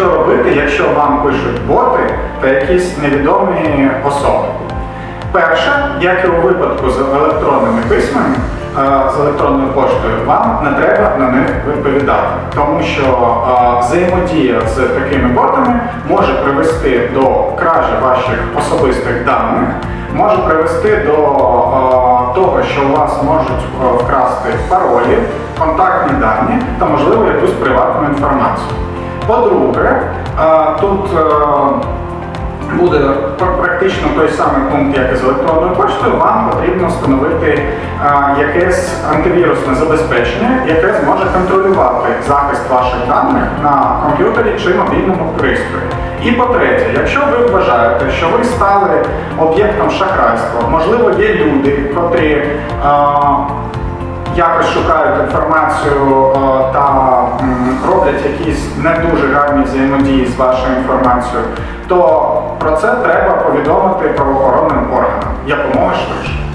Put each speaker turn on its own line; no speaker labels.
робити, якщо вам пишуть боти та якісь невідомі особи? Перше, як і у випадку з електронними письмами, е, з електронною поштою, вам не треба на них відповідати, тому що е, взаємодія з такими ботами може привести до кражі ваших особистих даних, може привести до е, того, що у вас можуть вкрасти паролі, контактні дані та, можливо, якусь приватну інформацію. По-друге, тут е, буде практично той самий пункт, як і з електронною поштою, вам потрібно встановити якесь антивірусне забезпечення, яке зможе контролювати захист ваших даних на комп'ютері чи мобільному пристрої. І по-третє, якщо ви вважаєте, що ви стали об'єктом шахрайства, можливо, є люди, котрі якось шукають інформацію е, та роблять якісь не дуже гарні взаємодії з вашою інформацією, то про це треба повідомити правоохоронним органам якомога швидше.